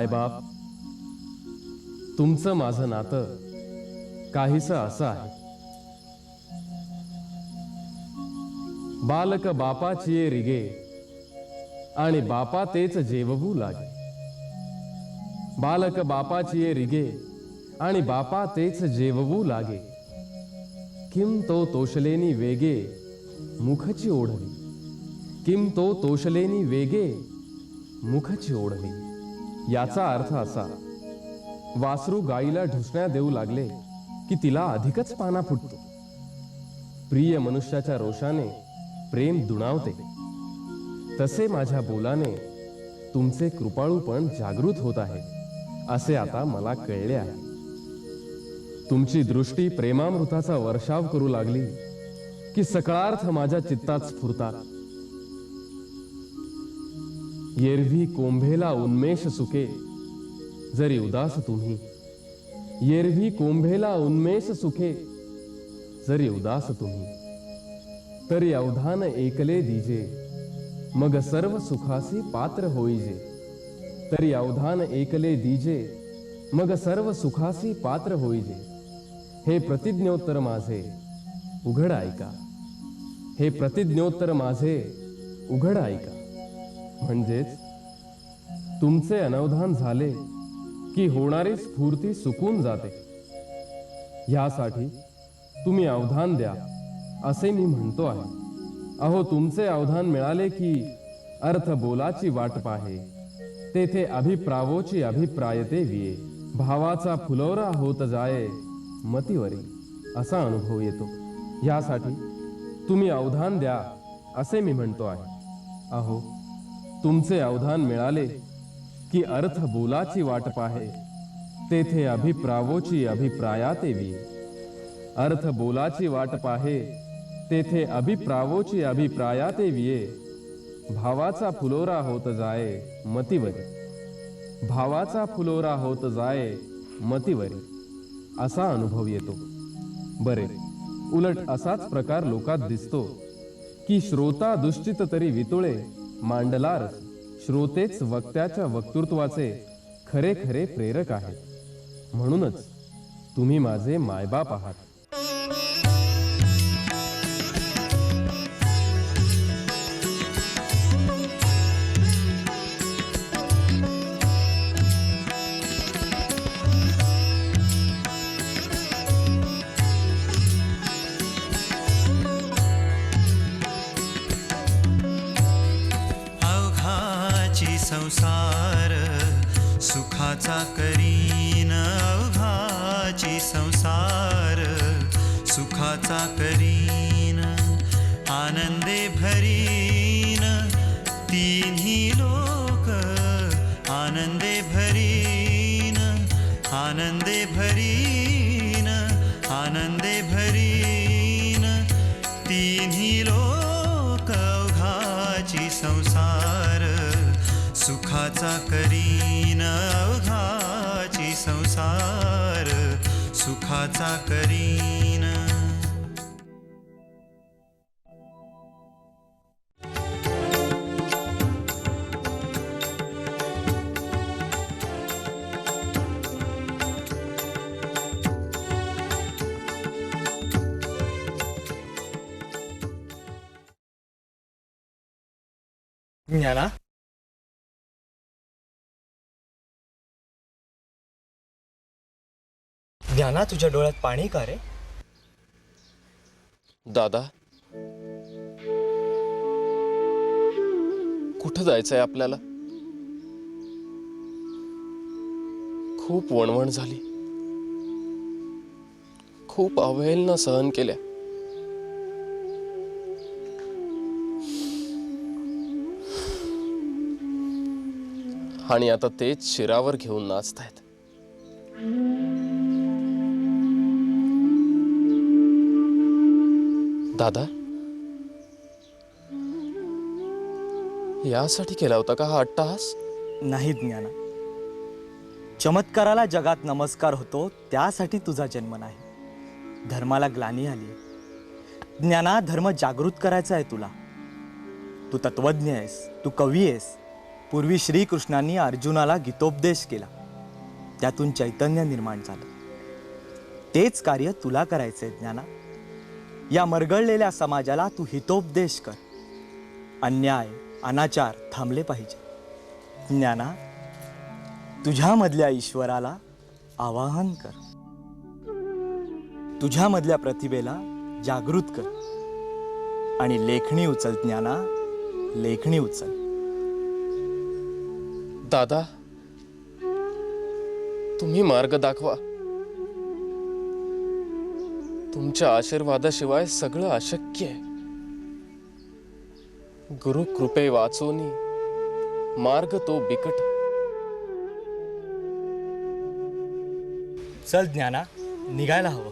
साईबाप तुमचं माझं नातं काहीस असं आहे. बालक बापाची ये रिगे आणि बापा तेच जेववू लागे. बालक बापाची ये रिगे आणि बापा तेच जेववू लागे. किम तो तोषलेनी वेगे मुखची ओढवी. किम तो तोषलेनी वेगे मुखची ओढवी. याचा अर्थ असा वासरू गाईला ढुसण्या देऊ लागले की तिला अधिकच पाना फुटतो. प्रिय मनुष्याच्या रोषाने प्रेम दुणावते. तसे माझ्या बोलाने तुमचे कृपाळूपण जागृत होत आहे असे आता मला कळले आहे. तुमची दृष्टी प्रेमामृताचा वर्षाव करू लागली की सकळार्थ माझ्या चित्तात स्फुरतात. येरवी कोंभेला उन्मेष सुके, जरी उदास तुम्ही। येरवी कोंभेला उन्मेष सुखे जरी उदास तुम्ही। तरी अवधान एकले दीजे, मग सर्व सुखासी पात्र होईजे। तरी अवधान एकले दीजे, मग सर्व सुखासी पात्र होईजे। हे प्रतिज्ञोत्तर माझे, उघड ऐका। हे प्रतिज्ञोत्तर माझे, उघड ऐका। म्हणजेच तुमचे अनवधान झाले की होणारी स्फूर्ती सुकून जाते. ह्यासाठी तुम्ही अवधान द्या असे मी म्हणतो आहे. अहो तुमचे अवधान मिळाले की अर्थ बोलाची वाट पाहे तेथे अभिप्रावोची अभिप्रायते विये भावाचा फुलोरा होत जाये मतीवरी असा अनुभव येतो. यासाठी तुम्ही अवधान द्या असे मी म्हणतो आहे. अहो तुमचे अवधान मिळाले की अर्थ बोलाची वाट पाहे तेथे अभिप्रावोची अभिप्राया विये अर्थ बोलाची वाट पाहे तेथे अभिप्रावोची अभिप्राया विये. भावाचा फुलोरा होत जाय मतीवरी. भावाचा फुलोरा होत जाय मतीवरी. असा अनुभव येतो. बरे उलट असाच प्रकार लोकात दिसतो की श्रोता दुश्चित तरी वितुळे मांडलार श्रोतेच वक्त्याच्या वक्तृत्वाचे खरे खरे प्रेरक आहेत. म्हणूनच तुम्ही माझे मायबाप आहात. संसार सुखाचा करीन अवघाची संसार सुखाचा करीन आनंदे भरीन तिन्ही लोक आनंदे भरीन आनंदे भरीन सुखाचा करीन. अवघाची संसार सुखाचा करीन. ज्ञाना? ज्ञाना तुझ्या डोळ्यात पाणी का रे? दादा कुठं जायचंय आपल्याला? खूप वणवण झाली. खूप अवहेलना सहन केल्या. आणि आता तेच शिरावर घेऊन नाचतायत. दादा? यासाठी केला होता का हा अट्टहास? नाही ज्ञाना. चमत्काराला जगात नमस्कार होतो त्यासाठी तुझा जन्म नाही. धर्माला ग्लानी आली. ज्ञाना धर्म जागृत करायचा आहे तुला. तू तत्वज्ञ आहेस तू कवी आहेस. पूर्वी श्रीकृष्णांनी अर्जुनाला गीतोपदेश केला. त्यातून चैतन्य निर्माण झालं. तेच कार्य तुला करायचं आहे ज्ञाना. या मरगळलेल्या समाजाला तू हितोपदेश कर. अन्याय अनाचार थांबले पाहिजे. ज्ञाना तुझ्यामधल्या ईश्वराला आवाहन कर. तुझ्यामधल्या प्रतिभेला जागृत कर. आणि लेखणी उचल ज्ञाना लेखणी उचल. दादा तुम्ही मार्ग दाखवा. तुमच्या आशीर्वादाशिवाय सगळं अशक्य आहे. गुरु कृपे वाचोनी मार्ग तो बिकट. चल ज्ञाना निघायला हवं.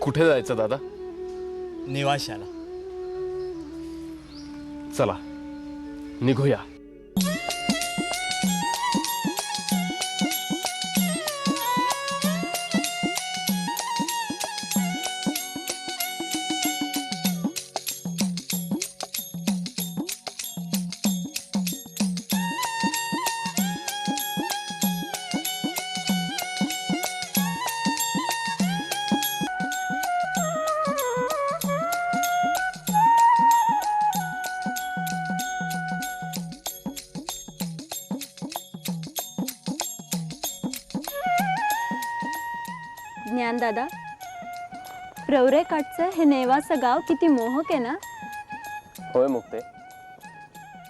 कुठे जायचं दादा? निवाशाला. चला निघूया. ज्ञानदादा प्रवरेकाठचं हे नेवाचं गाव किती मोहक आहे ना? होय मुक्ते.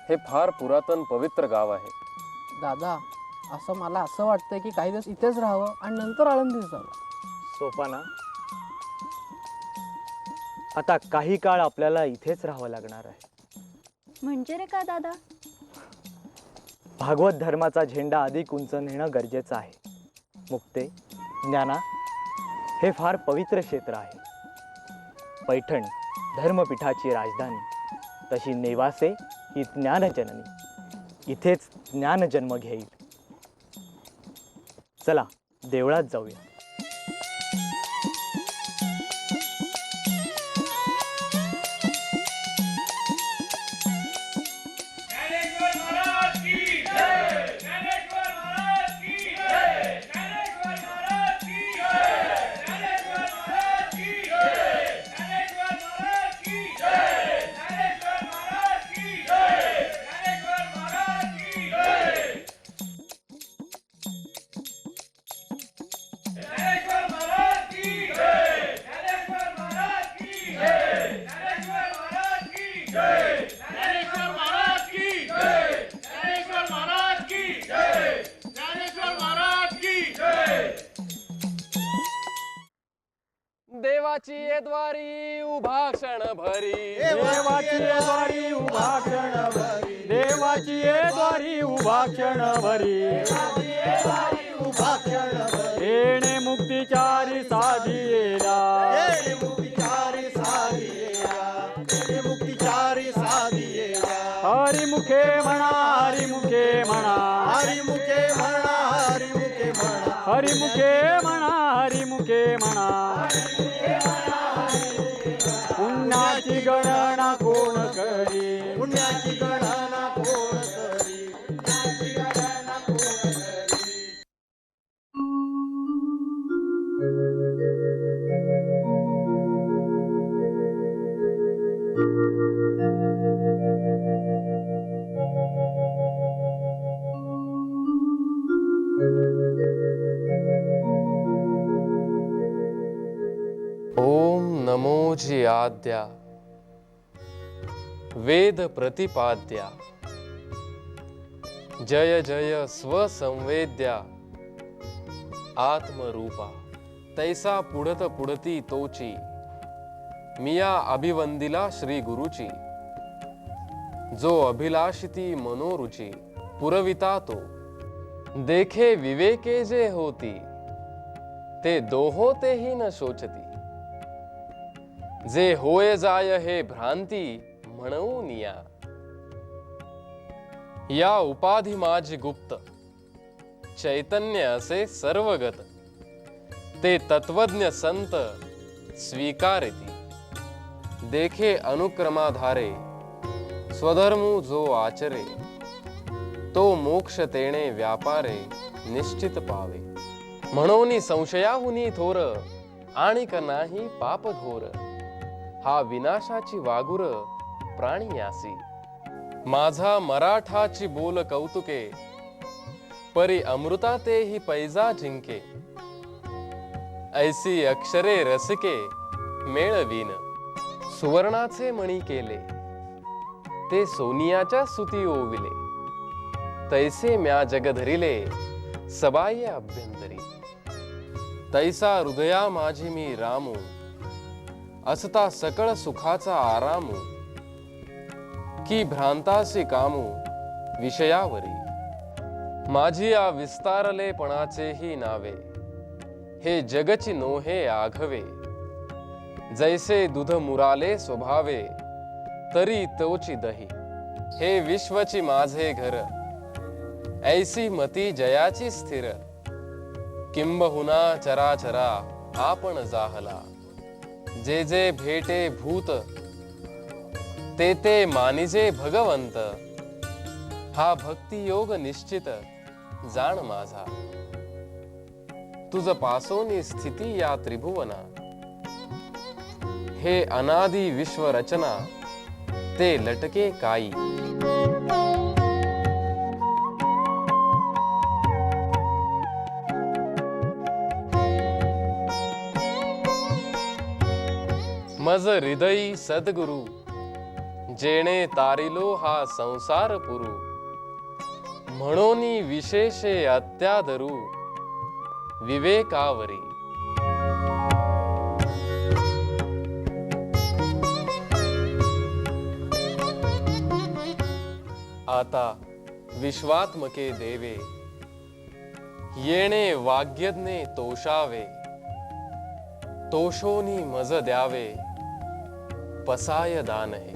हे फार पुरातन पवित्र गाव आहे. दादा असं मला असं वाटतंय की काही दिवस इथेच राहावं आणि नंतर आळंदीत जावं. सोपाना आता काही काळ आपल्याला इथेच राहावं लागणार आहे. म्हणजे रे का दादा? भागवत धर्माचा झेंडा अधिक उंच नेणं गरजेचं आहे. मुक्ते ज्ञाना हे फार पवित्र क्षेत्र आहे. पैठण धर्मपीठाची राजधानी. तशी नेवासे ही ज्ञानजननी. इथेच ज्ञानजन्म घेईल. चला देवळात जाऊया. देवाची ये द्वारी उभा क्षण भरी. देवाची द्वारी उभा क्षण भरी. देवाची द्वारी उभा क्षण भरी. येणे मुक्तिचारी साधी येला हरिमुखे म्हणा हरिमुखे म्हणा हरिमुखे म्हणा. हरिमुखे म्हणा हरिमुखे म्हणा हरिमुखे म्हणा पुण्याची गणना कोण करी नमोजी आद्या वेद प्रतिपाद्या जय जय स्वसंवेद्या आत्मरूपा। तैसा पुढत पुढती तोची मिया अभिवंदिला श्री गुरुची। जो अभिलाषिती मनोरुची पुरविता तो। देखे विवेके जे होती ते दोहो तेही न शोचती। जे होय जाय हे भ्रांती म्हणून या या उपाधी माझी गुप्त. चैतन्य असे सर्वगत. ते तत्वज्ञ संत स्वीकारिती. देखे अनुक्रमाधारे स्वधर्मू जो आचरे तो मोक्ष तेणे व्यापारे निश्चित पावे. म्हणून संशयाहुनी थोर आणि नाही पापघोर हा विनाशाची वागुर प्राणियासी माझा मराठाची बोल कौतुके परी अमृता ते ही पैजा जिंके. ऐसी अक्षरे रसके मेळवीन. सुवर्णाचे मणी केले ते सोनियाच्या सुती ओविले. तैसे म्या जगधरिले सबाय अभ्यंतरी. तैसा हृदया माझी मी रामू. असता सकळ सुखाचा आरामू. की भ्रांतासी कामू विषयावरी. माझी या विस्तारलेपणाचेही नावे. हे जगची नोहे आघवे. जैसे दुध मुराले स्वभावे तरी तोची दही. हे विश्वची माझे घर. ऐसी मती जयाची स्थिर. किंबहुना चराचरा आपण जाहला. जे जे भेटे भूत ते ते मानिजे भगवंत. हा भक्ती योग निश्चित जाण माझा. तुझ पासोनी स्थिती या त्रिभुवना. हे अनादि विश्व रचना ते लटके काई. मज हृदयी सद्गुरु जेणे तारिलो हा संसार पुरू। म्हणून विशेषे अत्यादरू विवेकावरी। आता विश्वात्मके देवे येणे वाग्यज्ञे तोषावे तोषोनी मज द्यावे। पसायदान हे